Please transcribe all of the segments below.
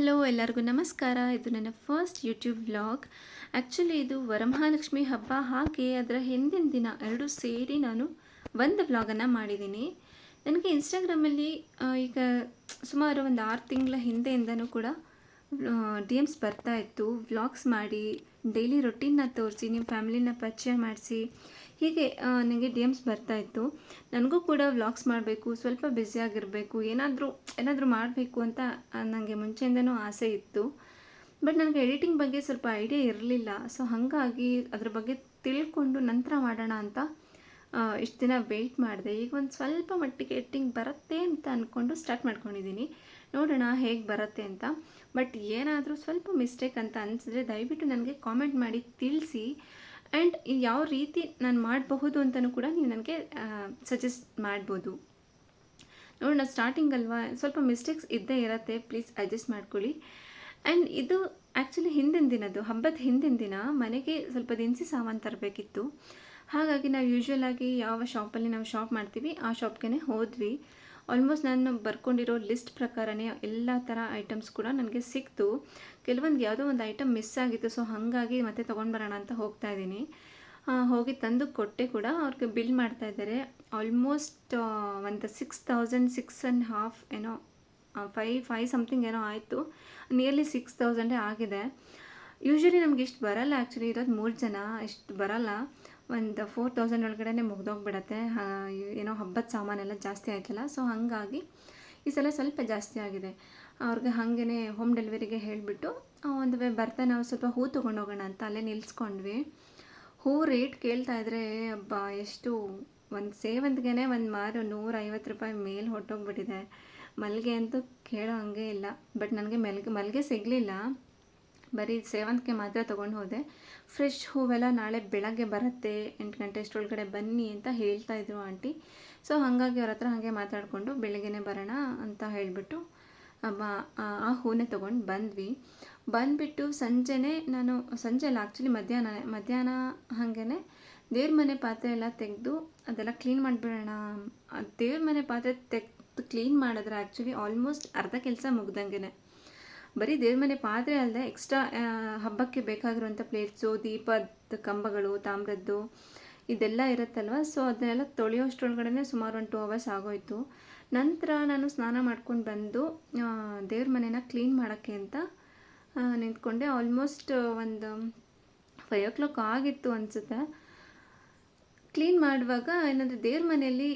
Hello, ಎಲ್ಲರಿಗೂ ನಮಸ್ಕಾರ. ಇದು ನನ್ನ ಫಸ್ಟ್ ಯೂಟ್ಯೂಬ್ ವ್ಲಾಗ್ ಆ್ಯಕ್ಚುಲಿ ಇದು ವರಮಹಾಲಕ್ಷ್ಮಿ ಹಬ್ಬ. ಹಾಗೆ ಅದರ ಹಿಂದಿನ ದಿನ ಎರಡು ಸೇರಿ ನಾನು ಒಂದು ವ್ಲಾಗನ್ನು ಮಾಡಿದ್ದೀನಿ. ನನಗೆ ಇನ್ಸ್ಟಾಗ್ರಾಮಲ್ಲಿ ಈಗ ಸುಮಾರು ಒಂದು ಆರು ತಿಂಗಳ ಹಿಂದೆಯಿಂದನೂ ಕೂಡ ಡಿ ಎಮ್ಸ್ ಬರ್ತಾ ಇತ್ತು. ವ್ಲಾಗ್ಸ್ ಮಾಡಿ ಡೈಲಿ ರೊಟೀನ್ನ ತೋರಿಸಿ ನಿಮ್ಮ ಫ್ಯಾಮಿಲಿನ ಪರಿಚಯ ಮಾಡಿಸಿ ಹೀಗೆ ನನಗೆ ಡಿ ಎಮ್ಸ್ ಬರ್ತಾಯಿತ್ತು ನನಗೂ ಕೂಡ ವ್ಲಾಗ್ಸ್ ಮಾಡಬೇಕು, ಸ್ವಲ್ಪ ಬ್ಯುಸಿಯಾಗಿರಬೇಕು ಏನಾದರೂ ಏನಾದರೂ ಮಾಡಬೇಕು ಅಂತ ನನಗೆ ಮುಂಚೆಯಿಂದನೂ ಆಸೆ ಇತ್ತು. ಬಟ್ ನನಗೆ ಎಡಿಟಿಂಗ್ ಬಗ್ಗೆ ಸ್ವಲ್ಪ ಐಡಿಯಾ ಇರಲಿಲ್ಲ. ಸೊ ಹಾಗಾಗಿ ಅದ್ರ ಬಗ್ಗೆ ತಿಳ್ಕೊಂಡು ನಂತರ ಮಾಡೋಣ ಅಂತ ಇಷ್ಟು ದಿನ ವೆಯ್ಟ್ ಮಾಡಿದೆ. ಈಗ ಒಂದು ಸ್ವಲ್ಪ ಮಟ್ಟಿಗೆ ಎಡಿಟಿಂಗ್ ಬರುತ್ತೆ ಅಂತ ಅಂದ್ಕೊಂಡು ಸ್ಟಾರ್ಟ್ ಮಾಡ್ಕೊಂಡಿದ್ದೀನಿ ನೋಡೋಣ ಹೇಗೆ ಬರುತ್ತೆ ಅಂತ. ಬಟ್ ಏನಾದರೂ ಸ್ವಲ್ಪ ಮಿಸ್ಟೇಕ್ ಅಂತ ಅನಿಸಿದ್ರೆ ದಯವಿಟ್ಟು ನನಗೆ ಕಾಮೆಂಟ್ ಮಾಡಿ ತಿಳಿಸಿ. ಆ್ಯಂಡ್ ಯಾವ ರೀತಿ ನಾನು ಮಾಡಬಹುದು ಅಂತಲೂ ಕೂಡ ನೀವು ನನಗೆ ಸಜೆಸ್ಟ್ ಮಾಡ್ಬೋದು. ನೋಡೋಣ ಸ್ಟಾರ್ಟಿಂಗ್ ಅಲ್ವಾ? ಸ್ವಲ್ಪ ಮಿಸ್ಟೇಕ್ಸ್ ಇದ್ದೇ ಇರತ್ತೆ. ಪ್ಲೀಸ್ ಅಡ್ಜಸ್ಟ್ ಮಾಡ್ಕೊಳ್ಳಿ. ಆ್ಯಂಡ್ ಇದು ಆ್ಯಕ್ಚುಲಿ ಹಿಂದಿನ ದಿನದ್ದು, ಹಬ್ಬದ ಹಿಂದಿನ ದಿನ ಮನೆಗೆ ಸ್ವಲ್ಪ ದಿನಸಿ ಸಾಮಾನು ತರಬೇಕಿತ್ತು. ಹಾಗಾಗಿ ನಾವು ಯೂಶ್ವಲ್ ಆಗಿ ಯಾವ ಶಾಪಲ್ಲಿ ನಾವು ಶಾಪ್ ಮಾಡ್ತೀವಿ, ಆ ಶಾಪ್ಗೆ ಹೋದ್ವಿ. ಆಲ್ಮೋಸ್ಟ್ ನಾನು ಬರ್ಕೊಂಡಿರೋ ಲಿಸ್ಟ್ ಪ್ರಕಾರನೇ ಎಲ್ಲ ಥರ ಐಟಮ್ಸ್ ಕೂಡ ನನಗೆ ಸಿಕ್ತು. ಕೆಲವೊಂದು ಯಾವುದೋ ಒಂದು ಐಟಮ್ ಮಿಸ್ ಆಗಿತ್ತು ಸೊ ಹಾಗಾಗಿ ಮತ್ತೆ ತೊಗೊಂಡು ಬರೋಣ ಅಂತ ಹೋಗ್ತಾ ಇದ್ದೀನಿ. ಹೋಗಿ ತಂದು ಕೊಟ್ಟೆ ಕೂಡ ಅವ್ರಿಗೆ ಬಿಲ್ ಮಾಡ್ತಾ ಇದ್ದಾರೆ. ಆಲ್ಮೋಸ್ಟ್ ಒಂದು six thousand six and half ಏನೋ ಫೈ ಫೈ ಸಮಥಿಂಗ್ ಏನೋ ಆಯಿತು. ನಿಯರ್ಲಿ ಸಿಕ್ಸ್ ತೌಸಂಡೇ ಆಗಿದೆ. ಯೂಶ್ವಲಿ ನಮ್ಗೆ ಇಷ್ಟು ಬರಲ್ಲ ಆ್ಯಕ್ಚುಲಿ ಇರೋದು ಮೂರು ಜನ, ಇಷ್ಟು ಬರಲ್ಲ. ಒಂದು ಫೋರ್ ತೌಸಂಡ್ ಒಳಗಡೆ ಮುಗ್ದೋಗ್ಬಿಡತ್ತೆ. ಏನೋ ಹಬ್ಬದ ಸಾಮಾನೆಲ್ಲ ಜಾಸ್ತಿ ಆಯ್ತಲ್ಲ ಸೊ ಹಾಗಾಗಿ ಈ ಸಲ ಸ್ವಲ್ಪ ಜಾಸ್ತಿ ಆಗಿದೆ. ಅವ್ರಿಗೆ ಹಾಗೇ ಹೋಮ್ ಡೆಲಿವರಿಗೆ ಹೇಳಿಬಿಟ್ಟು ಒಂದು ವೇ ಬರ್ತಾ ನಾವು ಸ್ವಲ್ಪ ಹೂ ತೊಗೊಂಡೋಗೋಣ ಅಂತ ಅಲ್ಲೇ ನಿಲ್ಲಿಸ್ಕೊಂಡ್ವಿ ಹೂ ರೇಟ್ ಕೇಳ್ತಾ ಇದ್ರೆ ಹಬ್ಬ ಎಷ್ಟು ಒಂದು ಸೇವಂತಿಗೆನೇ ಒಂದು ಮಾರು ನೂರೈವತ್ತು ರೂಪಾಯಿ ಮೇಲೆ ಹೊಟ್ಟೋಗ್ಬಿಟ್ಟಿದೆ ಮಲ್ಲಿಗೆ ಅಂತೂ ಕೇಳೋ ಹಂಗೆ ಇಲ್ಲ. ಬಟ್ ನನಗೆ ಮಲ್ಗೆ ಮಲ್ಲಿಗೆ ಸಿಗಲಿಲ್ಲ. ಬರೀ ಸೇವಂತಿಗೆ ಮಾತ್ರ ತೊಗೊಂಡು ಹೋದೆ. ಫ್ರೆಶ್ ಹೂವೆಲ್ಲ ನಾಳೆ ಬೆಳಗ್ಗೆ ಬರುತ್ತೆ, ಎಂಟು ಗಂಟೆ ಅಷ್ಟರೊಳಗಡೆ ಬನ್ನಿ ಅಂತ ಹೇಳ್ತಾ ಇದ್ರು ಆಂಟಿ. ಸೊ ಹಾಗಾಗಿ ಅವ್ರ ಹತ್ರ ಹಾಗೆ ಮಾತಾಡಿಕೊಂಡು ಬೆಳಗ್ಗೆನೇ ಬರೋಣ ಅಂತ ಹೇಳಿಬಿಟ್ಟು ಆ ಹೂನೇ ತೊಗೊಂಡು ಬಂದ್ವಿ. ಬಂದುಬಿಟ್ಟು ಸಂಜೆನೇ ನಾನು ಸಂಜೆ ಅಲ್ಲ ಆ್ಯಕ್ಚುಲಿ ಮಧ್ಯಾಹ್ನ ಮಧ್ಯಾಹ್ನ ಹಾಗೇ ದೇವ್ರ ಮನೆ ಪಾತ್ರೆ ಎಲ್ಲ ತೆಗೆದು ಅದೆಲ್ಲ ಕ್ಲೀನ್ ಮಾಡಿಬಿಡೋಣ. ದೇವ್ರ ಮನೆ ಪಾತ್ರೆ ತೆಗೆದು ಕ್ಲೀನ್ ಮಾಡಿದ್ರೆ ಆ್ಯಕ್ಚುಲಿ ಆಲ್ಮೋಸ್ಟ್ ಅರ್ಧ ಕೆಲಸ ಮುಗ್ದಂಗೆ ಬರೀ ದೇವ್ರ ಮನೆ ಪಾತ್ರೆ ಅಲ್ಲದೆ ಎಕ್ಸ್ಟ್ರಾ ಹಬ್ಬಕ್ಕೆ ಬೇಕಾಗಿರುವಂಥ ಪ್ಲೇಟ್ಸು ದೀಪದ ಕಂಬಗಳು, ತಾಮ್ರದ್ದು ಇದೆಲ್ಲ ಇರುತ್ತಲ್ವ? ಸೊ ಅದನ್ನೆಲ್ಲ ತೊಳೆಯೋಷ್ಟೊಳಗಡೆ ಸುಮಾರು ಒಂದು ಟೂ ಅವರ್ಸ್ ಆಗೋಯಿತು. ನಂತರ ನಾನು ಸ್ನಾನ ಮಾಡ್ಕೊಂಡು ಬಂದು ದೇವ್ರ ಮನೆನ ಕ್ಲೀನ್ ಮಾಡೋಕ್ಕೆ ಅಂತ ನಿಂತ್ಕೊಂಡೆ. ಆಲ್ಮೋಸ್ಟ್ ಒಂದು ಫೈವ್ ಓ ಕ್ಲಾಕ್ ಆಗಿತ್ತು ಅನಿಸುತ್ತೆ. ಕ್ಲೀನ್ ಮಾಡುವಾಗ ಏನಂದರೆ ದೇವ್ರ ಮನೆಯಲ್ಲಿ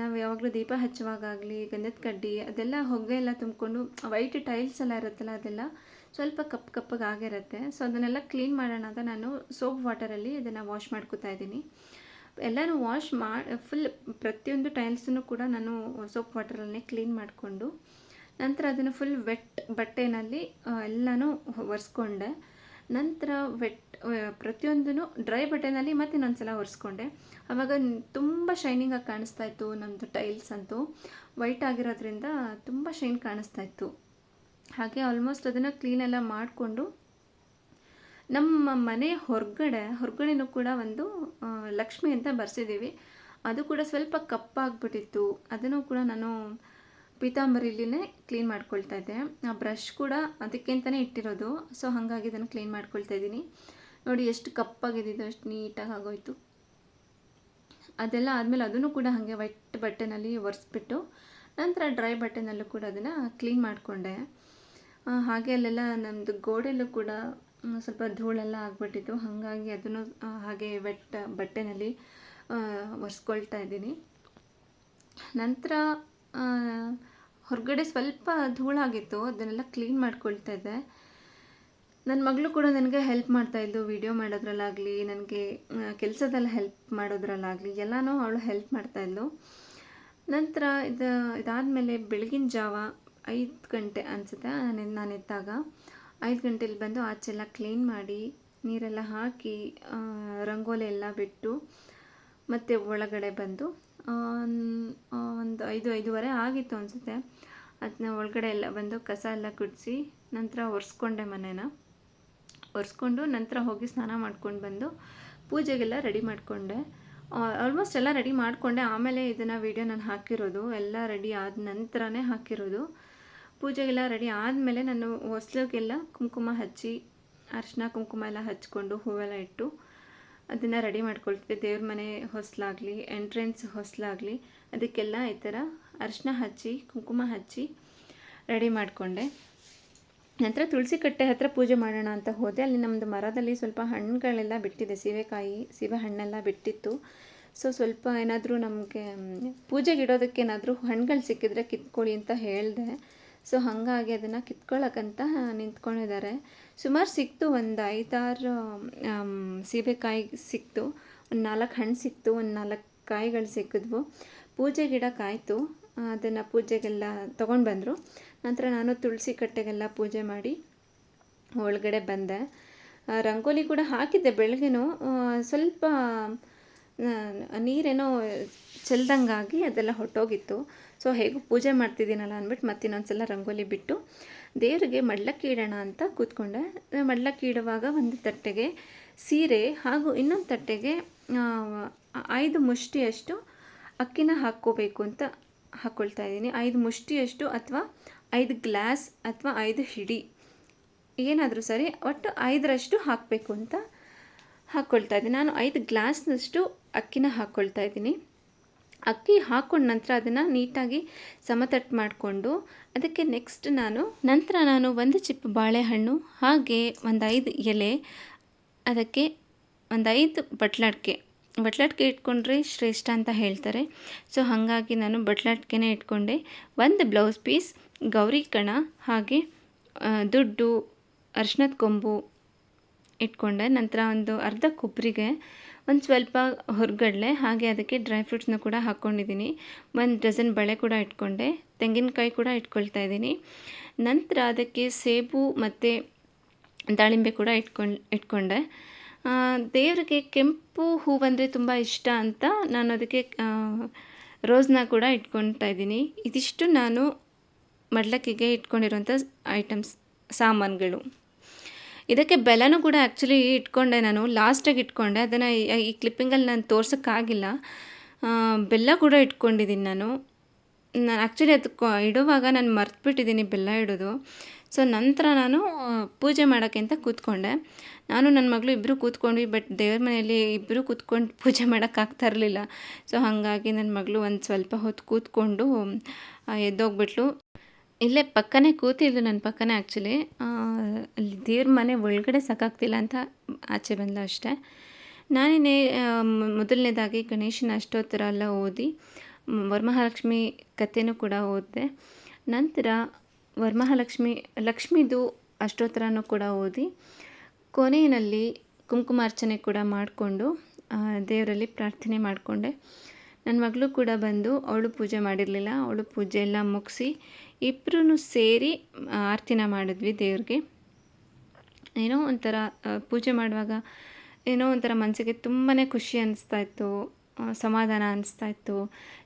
ನಾವು ಯಾವಾಗಲೂ ದೀಪ ಹಚ್ಚುವಾಗಲಿ ಗಂಧದ ಕಡ್ಡಿ, ಅದೆಲ್ಲ ಹೊಗೆ ಎಲ್ಲ ತುಂಬಿಕೊಂಡು ವೈಟ್ ಟೈಲ್ಸ್ ಎಲ್ಲ ಇರುತ್ತಲ್ಲ ಅದೆಲ್ಲ ಸ್ವಲ್ಪ ಕಪ್ಪು ಕಪ್ಪಗೆ ಆಗಿರುತ್ತೆ. ಸೊ ಅದನ್ನೆಲ್ಲ ಕ್ಲೀನ್ ಮಾಡೋಣ ಅಂತ ನಾನು ಸೋಪ್ ವಾಟರಲ್ಲಿ ಅದನ್ನು ವಾಶ್ ಮಾಡ್ಕೊತಾ ಇದ್ದೀನಿ. ಎಲ್ಲನೂ ವಾಶ್ ಮಾಡಿ ಫುಲ್ ಪ್ರತಿಯೊಂದು ಟೈಲ್ಸನ್ನು ಕೂಡ ನಾನು ಸೋಪ್ ವಾಟರಲ್ಲೇ ಕ್ಲೀನ್ ಮಾಡಿಕೊಂಡು, ನಂತರ ಅದನ್ನು ಫುಲ್ ವೆಟ್ ಬಟ್ಟೆನಲ್ಲಿ ಎಲ್ಲನೂ ಒರೆಸ್ಕೊಂಡೆ. ನಂತರ ವೆಟ್ ಪ್ರತಿಯೊಂದೂ ಡ್ರೈ ಬಟ್ಟೆನಲ್ಲಿ ಮತ್ತೆ ಇನ್ನೊಂದು ಸಲ ಒರೆಸ್ಕೊಂಡೆ ಆವಾಗ ತುಂಬ ಶೈನಿಂಗಾಗಿ ಕಾಣಿಸ್ತಾ ಇತ್ತು ನಮ್ಮದು ಟೈಲ್ಸ್ ಅಂತೂ. ವೈಟ್ ಆಗಿರೋದ್ರಿಂದ ತುಂಬ ಶೈನ್ ಕಾಣಿಸ್ತಾ ಇತ್ತು. ಹಾಗೆ ಆಲ್ಮೋಸ್ಟ್ ಅದನ್ನು ಕ್ಲೀನೆಲ್ಲ ಮಾಡಿಕೊಂಡು ನಮ್ಮ ಮನೆ ಹೊರಗಡೆ, ಹೊರಗಡೆನೂ ಕೂಡ ಒಂದು ಲಕ್ಷ್ಮಿ ಅಂತ ಬರ್ಸಿದ್ದೀವಿ. ಅದು ಕೂಡ ಸ್ವಲ್ಪ ಕಪ್ಪಾಗ್ಬಿಟ್ಟಿತ್ತು. ಅದನ್ನು ಕೂಡ ನಾನು ಪೀತಾಂಬರಿಲಿನೇ ಕ್ಲೀನ್ ಮಾಡ್ಕೊಳ್ತಾ ಇದ್ದೆ. ಆ ಬ್ರಷ್ ಕೂಡ ಅದಕ್ಕೆ ಅಂತಲೇ ಇಟ್ಟಿರೋದು. ಸೊ ಹಾಗಾಗಿ ಇದನ್ನು ಕ್ಲೀನ್ ಮಾಡ್ಕೊಳ್ತಾ ಇದ್ದೀನಿ. ನೋಡಿ ಎಷ್ಟು ಕಪ್ಪಾಗಿದ್ದು ಅಷ್ಟು ನೀಟಾಗಿ ಆಗೋಯ್ತು. ಅದೆಲ್ಲ ಆದಮೇಲೆ ಅದನ್ನು ಕೂಡ ಹಾಗೆ ವೈಟ್ ಬಟ್ಟೆನಲ್ಲಿ ಒರೆಸ್ಬಿಟ್ಟು ನಂತರ ಡ್ರೈ ಬಟ್ಟೆನಲ್ಲೂ ಕೂಡ ಅದನ್ನು ಕ್ಲೀನ್ ಮಾಡಿಕೊಂಡೆ. ಹಾಗೆ ಅಲ್ಲೆಲ್ಲ ನಮ್ಮದು ಗೋಡೆಲ್ಲೂ ಕೂಡ ಸ್ವಲ್ಪ ಧೂಳೆಲ್ಲ ಆಗಿಬಿಟ್ಟಿತ್ತು. ಹಾಗಾಗಿ ಅದನ್ನು ಹಾಗೆ ವೆಟ್ ಬಟ್ಟೆನಲ್ಲಿ ಒರೆಸ್ಕೊಳ್ತಾ ಇದ್ದೀನಿ. ನಂತರ ಹೊರಗಡೆ ಸ್ವಲ್ಪ ಧೂಳಾಗಿತ್ತು. ಅದನ್ನೆಲ್ಲ ಕ್ಲೀನ್ ಮಾಡ್ಕೊಳ್ತಾ ಇದ್ದೆ. ನನ್ನ ಮಗಳು ಕೂಡ ನನಗೆ ಹೆಲ್ಪ್ ಮಾಡ್ತಾ ಇದ್ದು ವಿಡಿಯೋ ಮಾಡೋದ್ರಲ್ಲಾಗಲಿ, ನನಗೆ ಕೆಲಸದಲ್ಲಿ ಹೆಲ್ಪ್ ಮಾಡೋದ್ರಲ್ಲಾಗಲಿ, ಎಲ್ಲನೂ ಅವಳು ಹೆಲ್ಪ್ ಮಾಡ್ತಾ ಇದ್ಲು. ನಂತರ ಇದು, ಇದಾದಮೇಲೆ ಬೆಳಗಿನ ಜಾವ ಐದು ಗಂಟೆ ಅನಿಸುತ್ತೆ, ನಾನು ನಾನು ಎದ್ದಾಗ. ಐದು ಗಂಟೆಲಿ ಬಂದು ಆಚೆಲ್ಲ ಕ್ಲೀನ್ ಮಾಡಿ, ನೀರೆಲ್ಲ ಹಾಕಿ ರಂಗೋಲಿ ಎಲ್ಲ ಬಿಟ್ಟು ಮತ್ತು ಒಳಗಡೆ ಬಂದು ಒಂದು ಐದು, ಐದೂವರೆ ಆಗಿತ್ತು ಅನಿಸುತ್ತೆ. ಅದನ್ನ ಒಳಗಡೆ ಎಲ್ಲ ಬಂದು ಕಸ ಎಲ್ಲ ಗುಡಿಸಿ ನಂತರ ಒರೆಸ್ಕೊಂಡೆ ಮನೇನ. ಒರೆಸ್ಕೊಂಡು ನಂತರ ಹೋಗಿ ಸ್ನಾನ ಮಾಡ್ಕೊಂಡು ಬಂದು ಪೂಜೆಗೆಲ್ಲ ರೆಡಿ ಮಾಡಿಕೊಂಡೆ. ಆಲ್ಮೋಸ್ಟ್ ಎಲ್ಲ ರೆಡಿ ಮಾಡಿಕೊಂಡೆ. ಆಮೇಲೆ ಇದನ್ನು ವೀಡಿಯೋ ನಾನು ಹಾಕಿರೋದು, ಎಲ್ಲ ರೆಡಿ ಆದ ನಂತರನೇ ಹಾಕಿರೋದು. ಪೂಜೆಗೆಲ್ಲ ರೆಡಿ ಆದಮೇಲೆ ನಾನು ಹೊಸ್ಲಿಗೆಲ್ಲ ಕುಂಕುಮ ಹಚ್ಚಿ, ಅರಿಶಿನ ಕುಂಕುಮ ಎಲ್ಲ ಹಚ್ಕೊಂಡು ಹೂವೆಲ್ಲ ಇಟ್ಟು ಅದನ್ನು ರೆಡಿ ಮಾಡ್ಕೊಳ್ತಿದ್ದೆ. ದೇವ್ರ ಮನೆ ಹೊಸ್ಲಾಗಲಿ ಎಂಟ್ರೆನ್ಸ್ ಹೊಸ್ಲಾಗಲಿ, ಅದಕ್ಕೆಲ್ಲ ಈ ಥರ ಅರಿಶಿನ ಹಚ್ಚಿ, ಕುಂಕುಮ ಹಚ್ಚಿ ರೆಡಿ ಮಾಡಿಕೊಂಡೆ. ನಂತರ ತುಳಸಿ ಕಟ್ಟೆ ಹತ್ರ ಪೂಜೆ ಮಾಡೋಣ ಅಂತ ಹೋದೆ. ಅಲ್ಲಿ ನಮ್ಮದು ಮರದಲ್ಲಿ ಸ್ವಲ್ಪ ಹಣ್ಣುಗಳೆಲ್ಲ ಬಿಟ್ಟಿದೆ, ಸೀಬೆಕಾಯಿ, ಸೀಬೆ ಹಣ್ಣೆಲ್ಲ ಬಿಟ್ಟಿತ್ತು. ಸೊ ಸ್ವಲ್ಪ ಏನಾದರೂ ನಮಗೆ ಪೂಜೆಗೆ ಇಡೋದಕ್ಕೆ ಏನಾದರೂ ಹಣ್ಣುಗಳು ಸಿಕ್ಕಿದ್ರೆ ಕಿತ್ಕೊಳ್ಳಿ ಅಂತ ಹೇಳಿದೆ. ಸೊ ಹಾಗಾಗಿ ಅದನ್ನು ಕಿತ್ಕೊಳ್ಳೋಕ್ಕಂತ ನಿಂತ್ಕೊಂಡಿದ್ದಾರೆ. ಸುಮಾರು ಸಿಕ್ತು ಒಂದು ಐದಾರು ಸೀಬೆಕಾಯಿ ಸಿಕ್ತು. ಒಂದು ನಾಲ್ಕು ಹಣ್ಣು ಸಿಕ್ತು, ಒಂದು ನಾಲ್ಕು ಕಾಯಿಗಳು ಸಿಕ್ಕಿದ್ವು. ಪೂಜೆ ಗಿಡ ಕಾಯ್ತು ಅದನ್ನು ಪೂಜೆಗೆಲ್ಲ ತೊಗೊಂಡು ಬಂದರು. ನಂತರ ನಾನು ತುಳಸಿ ಕಟ್ಟೆಗೆಲ್ಲ ಪೂಜೆ ಮಾಡಿ ಒಳಗಡೆ ಬಂದೆ. ರಂಗೋಲಿ ಕೂಡ ಹಾಕಿದ್ದೆ ಬೆಳಗ್ಗೆನೂ. ಸ್ವಲ್ಪ ನೀರೇನೋ ಚೆಲ್ದಂಗಾಗಿ ಅದೆಲ್ಲ ಹೊಟ್ಟೋಗಿತ್ತು. ಸೊ, ಹೇಗೂ ಪೂಜೆ ಮಾಡ್ತಿದ್ದೀನಲ್ಲ ಅಂದ್ಬಿಟ್ಟು ಮತ್ತೆ ಇನ್ನೊಂದ್ಸಲ ರಂಗೋಲಿ ಬಿಟ್ಟು ದೇವರಿಗೆ ಮಡ್ಲಕ್ಕಿ ಇಡೋಣ ಅಂತ ಕೂತ್ಕೊಂಡೆ. ಮಡ್ಲಕ್ಕಿ ಇಡುವಾಗ ಒಂದು ತಟ್ಟೆಗೆ ಸೀರೆ ಹಾಗೂ ಇನ್ನೊಂದು ತಟ್ಟೆಗೆ ಐದು ಮುಷ್ಟಿಯಷ್ಟು ಅಕ್ಕಿನ ಹಾಕ್ಕೋಬೇಕು ಅಂತ ಹಾಕ್ಕೊಳ್ತಾ ಇದ್ದೀನಿ. ಐದು ಮುಷ್ಟಿಯಷ್ಟು ಅಥವಾ ಐದು ಗ್ಲಾಸ್ ಅಥವಾ ಐದು ಹಿಡಿ ಏನಾದರೂ ಸರಿ ಒಟ್ಟು ಐದರಷ್ಟು ಹಾಕಬೇಕು ಅಂತ ಹಾಕ್ಕೊಳ್ತಾ ಇದ್ದೀನಿ. ನಾನು ಐದು ಗ್ಲಾಸ್ನಷ್ಟು ಅಕ್ಕಿನ ಹಾಕ್ಕೊಳ್ತಾ ಇದ್ದೀನಿ. ಅಕ್ಕಿ ಹಾಕ್ಕೊಂಡ ನಂತರ ಅದನ್ನು ನೀಟಾಗಿ ಸಮತಟ್ಟು ಮಾಡಿಕೊಂಡು ಅದಕ್ಕೆ ನೆಕ್ಸ್ಟ್ ನಾನು ನಂತರ ನಾನು ಒಂದು ಚಿಪ್ಪು ಬಾಳೆಹಣ್ಣು, ಹಾಗೆ ಒಂದು ಐದು ಎಲೆ, ಅದಕ್ಕೆ ಒಂದು ಐದು ಬಟ್ಲಾಟ್ಕೆ ಬಟ್ಲಾಟ್ಕೆ ಇಟ್ಕೊಂಡ್ರೆ ಶ್ರೇಷ್ಠ ಅಂತ ಹೇಳ್ತಾರೆ. ಸೊ, ಹಾಗಾಗಿ ನಾನು ಬಟ್ಲಾಟ್ಕೆನೇ ಇಟ್ಕೊಂಡೆ. ಒಂದು ಬ್ಲೌಸ್ ಪೀಸ್, ಗೌರಿ ಕಣ, ಹಾಗೆ ದುಡ್ಡು, ಅರ್ಶಿನದ ಕೊಂಬು ಇಟ್ಕೊಂಡೆ. ನಂತರ ಒಂದು ಅರ್ಧ ಕೊಬ್ಬರಿಗೆ, ಒಂದು ಸ್ವಲ್ಪ ಹೊರಗಡಲೆ, ಹಾಗೆ ಅದಕ್ಕೆ ಡ್ರೈ ಫ್ರೂಟ್ಸ್ನ ಕೂಡ ಹಾಕ್ಕೊಂಡಿದ್ದೀನಿ ಒಂದು ಡಜನ್ ಬಳೆ ಕೂಡ ಇಟ್ಕೊಂಡೆ. ತೆಂಗಿನಕಾಯಿ ಕೂಡ ಇಟ್ಕೊಳ್ತಾ ಇದ್ದೀನಿ. ನಂತರ ಅದಕ್ಕೆ ಸೇಬು ಮತ್ತು ದಾಳಿಂಬೆ ಕೂಡ ಇಟ್ಕೊಂಡು, ಇಟ್ಕೊಂಡೆ. ದೇವರಿಗೆ ಕೆಂಪು ಹೂವಂದರೆ ತುಂಬ ಇಷ್ಟ ಅಂತ ನಾನು ಅದಕ್ಕೆ ರೋಸ್ನ ಕೂಡ ಇಟ್ಕೊಳ್ತಾ ಇದ್ದೀನಿ. ಇದಿಷ್ಟು ನಾನು ಮಡ್ಲಕ್ಕಿಗೆ ಇಟ್ಕೊಂಡಿರೋಂಥ ಐಟಮ್ಸ್, ಸಾಮಾನುಗಳು. ಇದಕ್ಕೆ ಬೆಲ್ಲನೂ ಕೂಡ ಆ್ಯಕ್ಚುಲಿ ಇಟ್ಕೊಂಡೆ ನಾನು, ಲಾಸ್ಟಾಗಿ ಇಟ್ಕೊಂಡೆ. ಅದನ್ನು ಈ ಕ್ಲಿಪ್ಪಿಂಗಲ್ಲಿ ನಾನು ತೋರ್ಸೋಕ್ಕಾಗಿಲ್ಲ. ಬೆಲ್ಲ ಕೂಡ ಇಟ್ಕೊಂಡಿದ್ದೀನಿ ನಾನು. ನಾನು ಆ್ಯಕ್ಚುಲಿ ಅದು ಇಡುವಾಗ ನಾನು ಮರ್ತ್ಬಿಟ್ಟಿದ್ದೀನಿ ಬೆಲ್ಲ ಇಡೋದು. ಸೊ ನಂತರ ನಾನು ಪೂಜೆ ಮಾಡೋಕ್ಕೆ ಅಂತ ಕೂತ್ಕೊಂಡೆ. ನಾನು ನನ್ನ ಮಗಳು ಇಬ್ಬರು ಕೂತ್ಕೊಂಡ್ವಿ ಬಟ್ ದೇವ್ರ ಮನೆಯಲ್ಲಿ ಇಬ್ಬರು ಕೂತ್ಕೊಂಡು ಪೂಜೆ ಮಾಡೋಕ್ಕಾಗ್ತಾ ಇರಲಿಲ್ಲ. ಸೊ ಹಾಗಾಗಿ ನನ್ನ ಮಗಳು ಒಂದು ಸ್ವಲ್ಪ ಹೊತ್ತು ಕೂತ್ಕೊಂಡು ಎದ್ದೋಗ್ಬಿಟ್ಲು. ಇಲ್ಲೇ ಪಕ್ಕನೇ ಕೂತಿದ್ಲು ನನ್ನ ಪಕ್ಕನೇ ಆ್ಯಕ್ಚುಲಿ ಅಲ್ಲಿ ದೇವ್ರ ಮನೆ ಒಳಗಡೆ ಸಾಕಾಗ್ತಿಲ್ಲ ಅಂತ ಆಚೆ ಬಂದ ಅಷ್ಟೇ. ನಾನೇ ಮೊದಲನೇದಾಗಿ ಗಣೇಶನ ಅಷ್ಟೋತ್ತರ ಎಲ್ಲ ಓದಿ, ವರಮಹಾಲಕ್ಷ್ಮಿ ಕಥೆನೂ ಕೂಡ ಓದಿದೆ. ನಂತರ ವರಮಹಾಲಕ್ಷ್ಮಿ, ಲಕ್ಷ್ಮಿದು ಅಷ್ಟೋತ್ತರನೂ ಕೂಡ ಓದಿ ಕೊನೆಯಲ್ಲಿ ಕುಂಕುಮಾರ್ಚನೆ ಕೂಡ ಮಾಡಿಕೊಂಡು ದೇವರಲ್ಲಿ ಪ್ರಾರ್ಥನೆ ಮಾಡಿಕೊಂಡೆ. ನನ್ನ ಮಗಳು ಕೂಡ ಬಂದು ಅವಳು ಪೂಜೆ ಮಾಡಿರಲಿಲ್ಲ. ಅವಳು ಪೂಜೆ ಎಲ್ಲ ಮುಗಿಸಿ ಇಬ್ಬರೂ ಸೇರಿ ಆರ್ತಿನ ಮಾಡಿದ್ವಿ ದೇವ್ರಿಗೆ. ಏನೋ ಒಂಥರ ಪೂಜೆ ಮಾಡುವಾಗ ಏನೋ ಒಂಥರ ಮನಸ್ಸಿಗೆ ತುಂಬಾ ಖುಷಿ ಅನಿಸ್ತಾ ಇತ್ತು. ಸಮಾಧಾನ ಅನಿಸ್ತಾ ಇತ್ತು.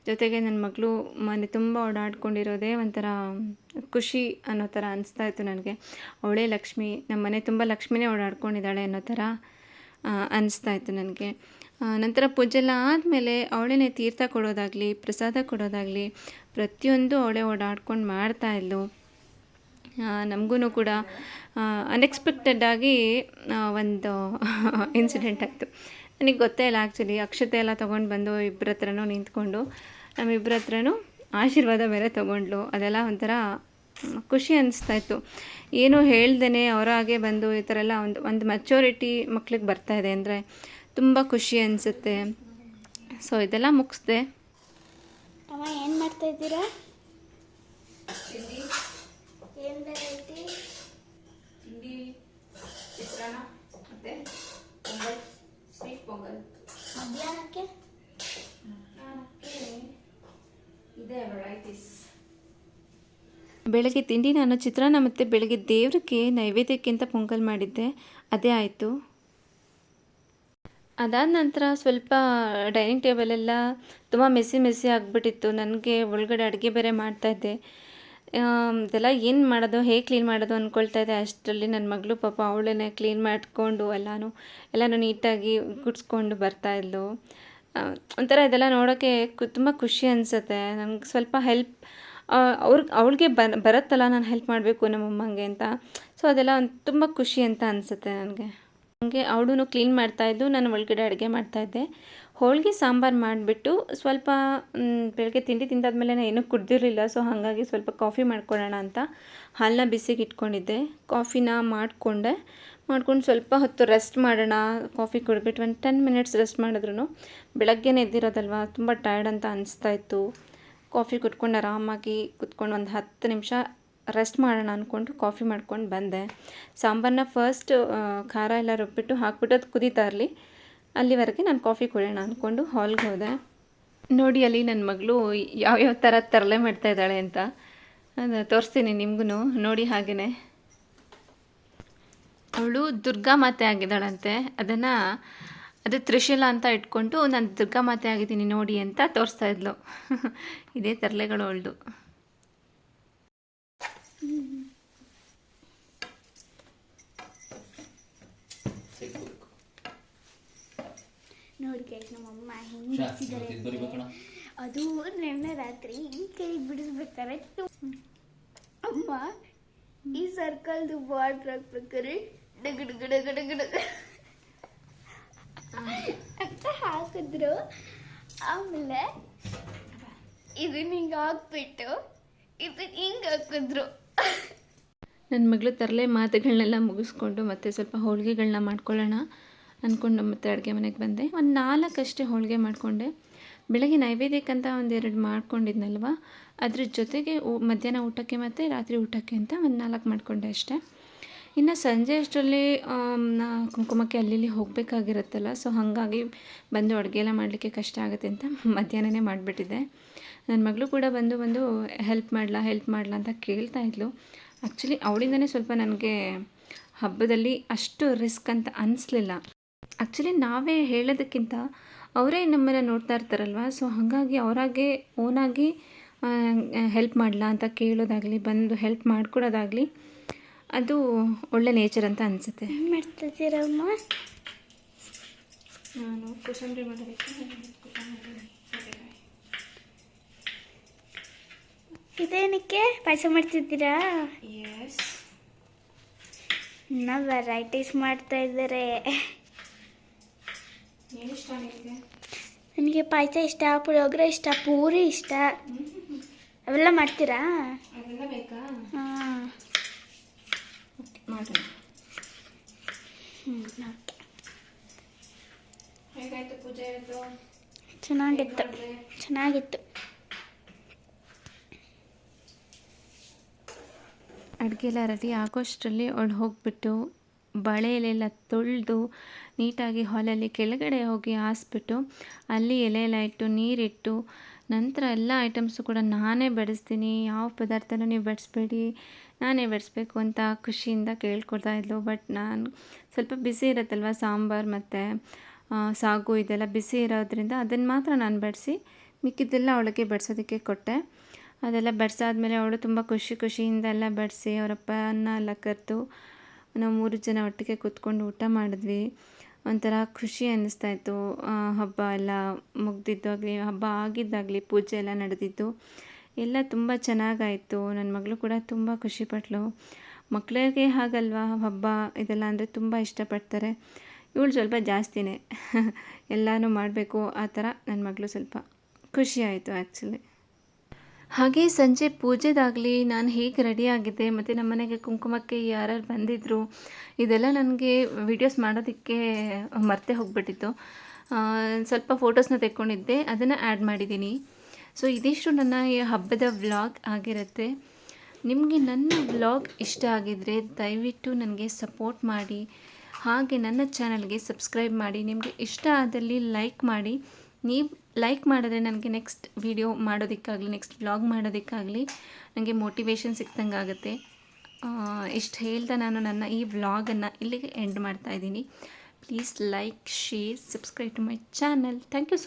ಜೊತೆಗೆ ನನ್ನ ಮಗಳು ಮನೆ ತುಂಬ ಓಡಾಡ್ಕೊಂಡಿರೋದೇ ಒಂಥರ ಖುಷಿ ಅನ್ನೋ ಥರ ಅನಿಸ್ತಾ ಇತ್ತು ನನಗೆ. ಅವಳೇ ಲಕ್ಷ್ಮಿ ನಮ್ಮ ಮನೆ ತುಂಬ ಲಕ್ಷ್ಮಿನೇ ಓಡಾಡ್ಕೊಂಡಿದ್ದಾಳೆ ಅನ್ನೋ ಥರ ಅನಿಸ್ತಾ ಇತ್ತು ನನಗೆ. ನಂತರ ಪೂಜೆಲ್ಲ ಆದಮೇಲೆ ಅವಳೇ ತೀರ್ಥ ಕೊಡೋದಾಗಲಿ, ಪ್ರಸಾದ ಕೊಡೋದಾಗಲಿ ಪ್ರತಿಯೊಂದು ಅವಳೇ ಓಡಾಡ್ಕೊಂಡು ಮಾಡ್ತಾ ಇದ್ಲು. ನಮಗೂ ಕೂಡ ಅನ್ಎಕ್ಸ್ಪೆಕ್ಟೆಡ್ ಆಗಿ ಒಂದು ಇನ್ಸಿಡೆಂಟ್ ಆಯಿತು. ನನಗೆ ಗೊತ್ತೇ ಇಲ್ಲ ಆ್ಯಕ್ಚುಲಿ ಅಕ್ಷತೆ ಎಲ್ಲ ತೊಗೊಂಡು ಬಂದು ಇಬ್ಬರ ಹತ್ರನೂ ನಿಂತ್ಕೊಂಡು ನಮ್ಮಿಬ್ಬರ ಹತ್ರನೂ ಆಶೀರ್ವಾದ ಬೇರೆ ತೊಗೊಂಡ್ಲು ಅದೆಲ್ಲ ಒಂಥರ ಖುಷಿ ಅನ್ನಿಸ್ತಾ ಇತ್ತು. ಏನೂ ಹೇಳ್ದೇ ಅವರಾಗೆ ಬಂದು ಈ ಥರ ಎಲ್ಲ ಒಂದು ಒಂದು ಮೆಚೋರಿಟಿ ಮಕ್ಳಿಗೆ ಬರ್ತಾ ಇದೆ ಅಂದರೆ ತುಂಬ ಖುಷಿ ಅನಿಸುತ್ತೆ. ಸೊ ಇದೆಲ್ಲ ಮುಗಿಸ್ದೆ. ಏನು ಮಾಡ್ತಾ ಇದ್ದೀರಾ? ಏನು ಪೊಂಗಲ್ ಮಧ್ಯಾಹ್ನಕ್ಕೆ? ಇದೆ ವೆರೈಟೀಸ್ ಬೆಳಗ್ಗೆ ತಿಂಡಿ ನಾನು ಚಿತ್ರಾನ್ನ ಮತ್ತು ಬೆಳಗ್ಗೆ ದೇವ್ರಿಗೆ ನೈವೇದ್ಯಕ್ಕೆ ಅಂತ ಪೊಂಗಲ್ ಮಾಡಿದ್ದೆ. ಅದೇ ಆಯಿತು. ಅದಾದ ನಂತರ ಸ್ವಲ್ಪ ಡೈನಿಂಗ್ ಟೇಬಲೆಲ್ಲ ತುಂಬ ಮೆಸಿ ಮೆಸಿ ಆಗಿಬಿಟ್ಟಿತ್ತು. ನನಗೆ ಒಳಗಡೆ ಅಡುಗೆ ಬೇರೆ ಮಾಡ್ತಾಯಿದ್ದೆ ಇದೆಲ್ಲ ಏನು ಮಾಡೋದು, ಹೇಗೆ ಕ್ಲೀನ್ ಮಾಡೋದು ಅಂದ್ಕೊಳ್ತಾ ಇದ್ದೆ ಅಷ್ಟರಲ್ಲಿ ನನ್ನ ಮಗಳು ಪಾಪ ಅವಳನ್ನೇ ಕ್ಲೀನ್ ಮಾಡಿಕೊಂಡು ಎಲ್ಲನೂ ಎಲ್ಲನೂ ನೀಟಾಗಿ ಗುಡ್ಸ್ಕೊಂಡು ಬರ್ತಾಯಿದ್ಲು ಒಂಥರ ಇದೆಲ್ಲ ನೋಡೋಕ್ಕೆ ತುಂಬ ಖುಷಿ ಅನಿಸುತ್ತೆ. ನನಗೆ ಸ್ವಲ್ಪ ಹೆಲ್ಪ್ ಅವ್ರಿಗೆ ಅವಳಿಗೆ ಬನ್ ಬರುತ್ತಲ್ಲ ನಾನು ಹೆಲ್ಪ್ ಮಾಡಬೇಕು ನಮ್ಮಮ್ಮಂಗೆ ಅಂತ. ಸೊ ಅದೆಲ್ಲ ಒಂದು ತುಂಬ ಖುಷಿ ಅಂತ ಅನಿಸುತ್ತೆ ನನಗೆ. ಹಂಗೆ ಅವಳು ಕ್ಲೀನ್ ಮಾಡ್ತಾಯಿದ್ದು ನಾನು ಒಳಗಡೆ ಅಡುಗೆ ಮಾಡ್ತಾಯಿದ್ದೆ ಹೋಳಿಗೆ ಸಾಂಬಾರು ಮಾಡಿಬಿಟ್ಟು ಸ್ವಲ್ಪ ಬೆಳಗ್ಗೆ ತಿಂಡಿ ತಿಂದಾದ್ಮೇಲೆ ನಾನು ಏನೂ ಕುಡ್ದಿರಲಿಲ್ಲ. ಸೊ ಹಾಗಾಗಿ ಸ್ವಲ್ಪ ಕಾಫಿ ಮಾಡ್ಕೊಳ್ಳೋಣ ಅಂತ ಹಾಲನ್ನ ಬಿಸಿಗೆ ಇಟ್ಕೊಂಡಿದ್ದೆ. ಕಾಫಿನ ಮಾಡಿಕೊಂಡೆ. ಮಾಡ್ಕೊಂಡು ಸ್ವಲ್ಪ ಹೊತ್ತು ರೆಸ್ಟ್ ಮಾಡೋಣ. ಕಾಫಿ ಕುಡಿಬಿಟ್ಟು ಒಂದು ಟೆನ್ ಮಿನಿಟ್ಸ್ ರೆಸ್ಟ್ ಮಾಡಿದ್ರು ಬೆಳಗ್ಗೆನೇ ಎದ್ದಿರೋದಲ್ವ? ತುಂಬ ಟಯರ್ಡ್ ಅಂತ ಅನಿಸ್ತಾ ಇತ್ತು. ಕಾಫಿ ಕುಟ್ಕೊಂಡು ಆರಾಮಾಗಿ ಕುತ್ಕೊಂಡು ಒಂದು ಹತ್ತು ನಿಮಿಷ ರೆಸ್ಟ್ ಮಾಡೋಣ ಅಂದ್ಕೊಂಡು ಕಾಫಿ ಮಾಡ್ಕೊಂಡು ಬಂದೆ. ಸಾಂಬಾರನ್ನ ಫಸ್ಟ್ ಖಾರ ಎಲ್ಲ ರುಬ್ಬಿಟ್ಟು ಹಾಕ್ಬಿಟ್ಟು ಅದು ಕುದೀತಾ ಇರಲಿ. ಅಲ್ಲಿವರೆಗೆ ನಾನು ಕಾಫಿ ಕುಡಿಯೋಣ ಅಂದ್ಕೊಂಡು ಹಾಲ್ಗೆ ಹೋದೆ. ನೋಡಿ ಅಲ್ಲಿ ನನ್ನ ಮಗಳು ಯಾವ್ಯಾವ ಥರ ತರಲೆ ಮಾಡ್ತಾ ಇದ್ದಾಳೆ ಅಂತ. ತೋರಿಸ್ತೀನಿ ನಿಮಗೂ ನೋಡಿ ಹಾಗೆಯೇ ಅವಳು ದುರ್ಗಾ ಮಾತೆ ಆಗಿದ್ದಾಳಂತೆ. ಅದನ್ನು, ಅದು ತ್ರಿಶೂಲ ಅಂತ ಇಟ್ಕೊಂಡು ನಾನು ದುರ್ಗಾ ಮಾತೆ ಆಗಿದ್ದೀನಿ ನೋಡಿ ಅಂತ ತೋರಿಸ್ತಾ ಇದ್ಲು. ಇದೇ ತರಲೆಗಳು ಅವಳದು. ಗೈಸ್ ನಮ್ಮಮ್ಮ ಹೆಂಗೆ ಬಿಡಿಸಿದ್ದಾರೆ ಅದು ನೆನ್ನೆ ರಾತ್ರಿ ಈ ಕೈ ಬಿಡಿಸ್ಬೇಕಾರೆ ಅಮ್ಮ ಈ ಸರ್ಕಲ್ದು ಬಾರ್ಡ್ರ್ ಹಾಕ್ಬೇಕಾರೆ ಡಗಡ ಗಡ ಗಡ ಗಡ ಡಗ್ ಅಂತ ಹಾಕಿದ್ರು. ಆಮೇಲೆ ಇದನ್ನ ಹಿಂಗೆ ಹಾಕ್ಬಿಟ್ಟು ಇದನ್ನ ಹಿಂಗೆ ಹಾಕಿದ್ರು. ನನ್ನ ಮಗಳು ತರಲೆ ಮಾತುಗಳನ್ನೆಲ್ಲ ಮುಗಿಸ್ಕೊಂಡು ಮತ್ತೆ ಸ್ವಲ್ಪ ಹೋಳಿಗೆಗಳನ್ನ ಮಾಡ್ಕೊಳ್ಳೋಣ. ಅಂದ್ಕೊಂಡು ಮತ್ತೆ ಅಡುಗೆ ಮನೆಗೆ ಬಂದೆ. ಒಂದು ನಾಲ್ಕಷ್ಟೇ ಹೋಳಿಗೆ ಮಾಡಿಕೊಂಡೆ. ಬೆಳಗ್ಗೆ ನೈವೇದ್ಯಕ್ಕಂತ ಒಂದೆರಡು ಮಾಡ್ಕೊಂಡಿದ್ನಲ್ವ? ಅದ್ರ ಜೊತೆಗೆ ಮಧ್ಯಾಹ್ನ ಊಟಕ್ಕೆ ಮತ್ತು ರಾತ್ರಿ ಊಟಕ್ಕೆ ಅಂತ ಒಂದು ನಾಲ್ಕು ಮಾಡಿಕೊಂಡೆ ಅಷ್ಟೇ. ಇನ್ನು ಸಂಜೆ ಅಷ್ಟರಲ್ಲಿ ಕುಂಕುಮಕ್ಕೆ ಅಲ್ಲಿ ಹೋಗಬೇಕಾಗಿರುತ್ತಲ್ಲ, ಸೊ ಹಾಗಾಗಿ ಬಂದು ಅಡುಗೆ ಎಲ್ಲ ಮಾಡಲಿಕ್ಕೆ ಕಷ್ಟ ಆಗುತ್ತೆ ಅಂತ ಮಧ್ಯಾಹ್ನನೇ ಮಾಡಿಬಿಟ್ಟಿದ್ದೆ. ನನ್ನ ಮಗಳು ಕೂಡ ಬಂದು ಬಂದು ಹೆಲ್ಪ್ ಮಾಡಲಾ ಹೆಲ್ಪ್ ಮಾಡಲಾ ಅಂತ ಕೇಳ್ತಾ ಇದ್ಲು. ಆ್ಯಕ್ಚುಲಿ ಅವಳಿಂದನೇ ಸ್ವಲ್ಪ ನನಗೆ ಹಬ್ಬದಲ್ಲಿ ಅಷ್ಟು ರಿಸ್ಕ್ ಅಂತ ಅನಿಸ್ಲಿಲ್ಲ. ಆ್ಯಕ್ಚುಲಿ ನಾವೇ ಹೇಳೋದಕ್ಕಿಂತ ಅವರೇ ನಮ್ಮನ್ನು ನೋಡ್ತಾ ಇರ್ತಾರಲ್ವ? ಸೊ ಹಾಗಾಗಿ ಅವರಾಗೆ ಓನಾಗಿ ಹೆಲ್ಪ್ ಮಾಡಲಾ ಅಂತ ಕೇಳೋದಾಗಲಿ ಬಂದು ಹೆಲ್ಪ್ ಮಾಡಿಕೊಡೋದಾಗಲಿ ಅದು ಒಳ್ಳೆ ನೇಚರ್ ಅಂತ ಅನಿಸುತ್ತೆ. ಮಾಡ್ತಿದ್ದೀರಮ್ಮ ನಾನು ಕೋಸಂಬರಿ ಮಾಡೋದಕ್ಕೆ ಇದೇನಕ್ಕೆ? ಪಾಯಸ ಮಾಡ್ತಿದ್ದೀರಾ? ಎಸ್ ಇನ್ನೂ ವೆರೈಟೀಸ್ ಮಾಡ್ತಾ ಇದ್ದಾರೆ ಏನು ಇಷ್ಟ ನಿಮಗೆ ನನಗೆ ಪಾಯಸ ಇಷ್ಟ ಪುಳಿಯೋಗರೆ ಇಷ್ಟ ಪೂರಿ ಇಷ್ಟ? ಅವೆಲ್ಲ ಮಾಡ್ತೀರಾ? ಹಾಂ. ಚೆನ್ನಾಗಿತ್ತು. ಚೆನ್ನಾಗಿತ್ತು. ಅಡುಗೆ ಎಲ್ಲ ರೆಡಿ ಆಗೋಷ್ಟರಲ್ಲಿ ಅವಳು ಹೋಗಿಬಿಟ್ಟು ಬಳೆ ಎಲೆಲ್ಲ ತೊಳೆದು ನೀಟಾಗಿ ಹೊಲಲ್ಲಿ ಕೆಳಗಡೆ ಹೋಗಿ ಹಾಸ್ಬಿಟ್ಟು ಅಲ್ಲಿ ಎಲೆ ಎಲ್ಲ ಇಟ್ಟು ನೀರಿಟ್ಟು ನಂತರ ಎಲ್ಲ ಐಟಮ್ಸು ಕೂಡ ನಾನೇ ಬಡಿಸ್ತೀನಿ. ಯಾವ ಪದಾರ್ಥನೂ ನೀವು ಬಡಿಸ್ಬೇಡಿ, ನಾನೇ ಬೆಡಿಸ್ಬೇಕು ಅಂತ ಖುಷಿಯಿಂದ ಕೇಳ್ಕೊಡ್ತಾ ಇದ್ಲು. ಬಟ್ ನಾನು ಸ್ವಲ್ಪ ಬಿಸಿ ಇರುತ್ತಲ್ವ ಸಾಂಬಾರು ಮತ್ತು ಸಾಗು ಇದೆಲ್ಲ ಬಿಸಿ ಇರೋದ್ರಿಂದ ಅದನ್ನು ಮಾತ್ರ ನಾನು ಬಡಿಸಿ ಮಿಕ್ಕಿದ್ದೆಲ್ಲ ಅವಳಿಗೆ ಬೆಡಿಸೋದಕ್ಕೆ ಕೊಟ್ಟೆ. ಅದೆಲ್ಲ ಬಡಿಸಾದ್ಮೇಲೆ ಅವಳು ತುಂಬ ಖುಷಿ ಖುಷಿಯಿಂದ ಎಲ್ಲ ಅವರಪ್ಪ ಅವರಪ್ಪನ ಎಲ್ಲ ಕರೆದು ನಾವು ಮೂರು ಜನ ಒಟ್ಟಿಗೆ ಕೂತ್ಕೊಂಡು ಊಟ ಮಾಡಿದ್ವಿ. ಒಂಥರ ಖುಷಿ ಅನ್ನಿಸ್ತಾ ಇತ್ತು. ಹಬ್ಬ ಎಲ್ಲ ಮುಗ್ದಿದ್ದಾಗಲಿ, ಹಬ್ಬ ಆಗಿದ್ದಾಗಲಿ ಪೂಜೆ ಎಲ್ಲ ನಡೆದಿದ್ದು, ಎಲ್ಲ ತುಂಬ ಚೆನ್ನಾಗಾಯಿತು. ನನ್ನ ಮಗಳು ಕೂಡ ತುಂಬ ಖುಷಿಪಟ್ಲು. ಮಕ್ಕಳಿಗೆ ಹಾಗಲ್ವಾ ಹಬ್ಬ? ಇದೆಲ್ಲ ಅಂದರೆ ತುಂಬ ಇಷ್ಟಪಡ್ತಾರೆ. ಇವಳು ಸ್ವಲ್ಪ ಜಾಸ್ತಿನೇ. ಎಲ್ಲನೂ ಮಾಡಬೇಕು. ಆ ಥರ ನನ್ನ ಮಗಳು ಸ್ವಲ್ಪ ಖುಷಿಯಾಯಿತು ಆ್ಯಕ್ಚುಲಿ ಹಾಗೆ ಸಂಜೆ ಪೂಜೆದಾಗಲಿ ನಾನು ಹೇಗೆ ರೆಡಿಯಾಗಿದ್ದೆ ಮತ್ತು ನಮ್ಮ ಮನೆಗೆ ಕುಂಕುಮಕ್ಕೆ ಯಾರ್ಯಾರು ಬಂದಿದ್ದರು ಇದೆಲ್ಲ ನನಗೆ ವಿಡಿಯೋಸ್ ಮಾಡೋದಕ್ಕೆ ಮರ್ತೆ ಹೋಗ್ಬಿಟ್ಟಿತ್ತು. ಸ್ವಲ್ಪ ಫೋಟೋಸ್ನ ತೆಕ್ಕೊಂಡಿದ್ದೆ, ಅದನ್ನು ಆ್ಯಡ್ ಮಾಡಿದ್ದೀನಿ. ಸೊ ಇದಿಷ್ಟು ನನ್ನ ಹಬ್ಬದ ವ್ಲಾಗ್ ಆಗಿರುತ್ತೆ. ನಿಮಗೆ ನನ್ನ ವ್ಲಾಗ್ ಇಷ್ಟ ಆಗಿದ್ದರೆ ದಯವಿಟ್ಟು ನನಗೆ ಸಪೋರ್ಟ್ ಮಾಡಿ. ಹಾಗೆ ನನ್ನ ಚಾನಲ್ಗೆ ಸಬ್ಸ್ಕ್ರೈಬ್ ಮಾಡಿ. ನಿಮಗೆ ಇಷ್ಟ ಆದಲ್ಲಿ ಲೈಕ್ ಮಾಡಿ. ನೀವು ಲೈಕ್ ಮಾಡಿದ್ರೆ ನನಗೆ ನೆಕ್ಸ್ಟ್ ವಿಡಿಯೋ ಮಾಡೋದಕ್ಕಾಗಲಿ ನೆಕ್ಸ್ಟ್ ವ್ಲಾಗ್ ಮಾಡೋದಕ್ಕಾಗಲಿ ನನಗೆ ಮೋಟಿವೇಶನ್ ಸಿಕ್ದಂಗೆ ಆಗುತ್ತೆ. ಇಷ್ಟು ಹೇಳ್ತಾ ನಾನು ನನ್ನ ಈ ವ್ಲಾಗನ್ನು ಇಲ್ಲಿಗೆ ಎಂಡ್ ಮಾಡ್ತಾ ಇದ್ದೀನಿ. Please like share subscribe to my channel thank you so